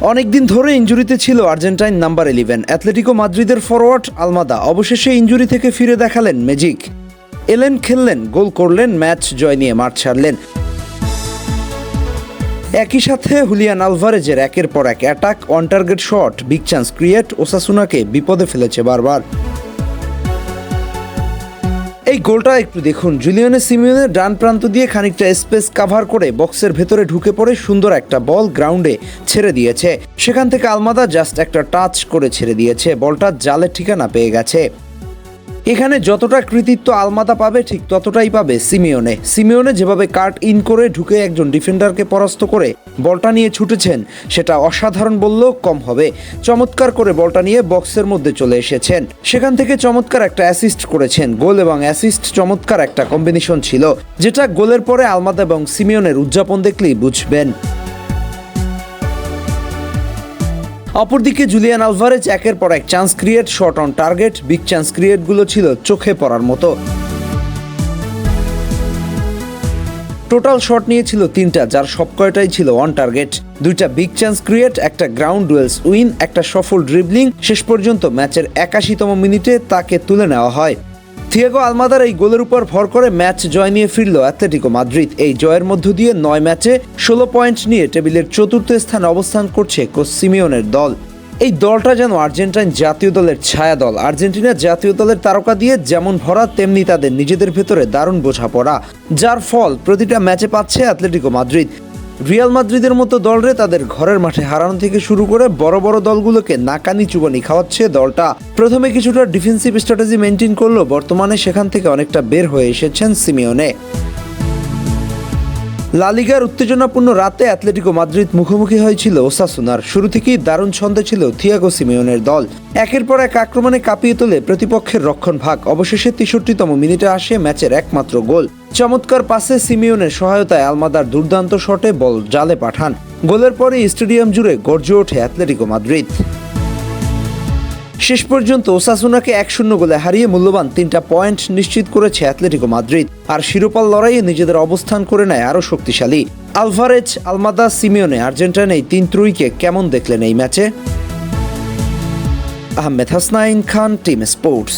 অনেকদিন ধরে ইঞ্জুরিতে ছিল আর্জেন্টাইন নাম্বার ইলেভেন অ্যাথলেটিকো মাদ্রিদের ফরওয়ার্ড আলমাদা। অবশেষে ইঞ্জুরি থেকে ফিরে দেখালেন ম্যাজিক। এলেন, খেললেন, গোল করলেন, ম্যাচ জয় নিয়ে মাঠ ছাড়লেন। একই সাথে হুলিয়ান আলভারেজের একের পর এক attack on target shot big chance create ওসাসুনাকে বিপদে ফেলেছে বারবার। এই গোলটা একটু দেখুন। জুলিয়ানে সিমিওনের ডান প্রান্ত দিয়ে খানিকটা স্পেস কাভার করে বক্সের ভেতরে ঢুকে পড়ে সুন্দর একটা বল গ্রাউন্ডে ছেড়ে দিয়েছে। সেখান থেকে আলমাদা জাস্ট একটা টাচ করে ছেড়ে দিয়েছে। বলটা জালের ঠিকানা পেয়ে গেছে। এখানে যতটা কৃতিত্ব আলমাদা পাবে, ঠিক ততটাই পাবে সিমিওনে। সিমিওনে যেভাবে কাট ইন করে ঢুকে একজন ডিফেন্ডারকে পরাস্ত করে বলটা নিয়ে ছুটেছেন, সেটা অসাধারণ বললেও কম হবে। চমৎকার করে বলটা নিয়ে বক্সের মধ্যে চলে এসেছেন। সেখান থেকে চমৎকার একটা অ্যাসিস্ট করেছেন। গোল এবং অ্যাসিস্ট চমৎকার একটা কম্বিনেশন ছিল, যেটা গোলের পরে আলমাদা এবং সিমিওনের উদযাপন দেখলেই বুঝবেন। অপরদিকে জুলিয়ান আলভারেজ একের পর এক chance create shot on target big chance ক্রিয়েটগুলো ছিল চোখে পড়ার মতো। টোটাল শট নিয়েছিল তিনটা, যার সব কয়টাই ছিল অন টার্গেট দুইটা বিগ চান্স ক্রিয়েট একটা গ্রাউন্ড ডুয়েলস উইন একটা সফল ড্রিবলিং শেষ পর্যন্ত ম্যাচের একাশিতম মিনিটে তাকে তুলে নেওয়া হয়। থিয়াগো আলমাদার এই গোলের উপর ভর করে ম্যাচ জয় নিয়ে ফিরল অ্যাথলেটিকো মাদ্রিদ। এই জয়ের মধ্য দিয়ে নয় ম্যাচে ষোলো পয়েন্ট নিয়ে টেবিলের চতুর্থ স্থানে অবস্থান করছে কোচ সিমিওনের দল। এই দলটা যেন আর্জেন্টাইন জাতীয় দলের ছায়া দল। আর্জেন্টিনা জাতীয় দলের তারকা দিয়ে যেমন ভরা, তেমনি তাদের নিজেদের ভেতরে দারুণ বোঝাপড়া। যার ফল প্রতিটা ম্যাচে পাচ্ছে অ্যাথলেটিকো মাদ্রিদ। রিয়াল মাদ্রিদের মতো দলরে তাদের ঘরের মাঠে হারানো থেকে শুরু করে বড় বড় দলগুলোকে নাকানি চুবানি খাওয়াচ্ছে দলটা। প্রথমে কিছুটা ডিফেন্সিভ স্ট্র্যাটেজি মেনটেন করলেও বর্তমানে সেখান থেকে অনেকটা বের হয়ে এসেছেন সিমিওনে। লালিগার উত্তেজনাপূর্ণ রাতে অ্যাথলেটিকো মাদ্রিদ মুখোমুখি হয়েছিল ওসাসুনার। শুরু থেকেই দারুণ ছন্দে ছিল থিয়াগো সিমিওনের দল। একের পর এক আক্রমণে কাঁপিয়ে তোলে প্রতিপক্ষের রক্ষণ ভাগ অবশেষে তেষট্টিতম মিনিটে আসে ম্যাচের একমাত্র গোল। চমৎকার পাসে সিমিওনের সহায়তায় আলমাদার দুর্দান্ত শটে বল জালে পাঠান। গোলের পরে স্টেডিয়াম জুড়ে গর্জে ওঠে অ্যাথলেটিকো মাদ্রিদ। শেষ পর্যন্ত ওসাসুনাকে এক শূন্য গোলে হারিয়ে মূল্যবান তিনটা পয়েন্ট নিশ্চিত করেছে অ্যাথলেটিকো মাদ্রিদ। আর শিরোপার লড়াইয়ে নিজেদের অবস্থান করে নেয় আরও শক্তিশালী। আলভারেজ, আলমাদা সিমিওনে আর্জেন্টাইন এই তিন ত্রুইকে কেমন দেখলেন এই ম্যাচে? Ahmed Hasnain Khan, team sports.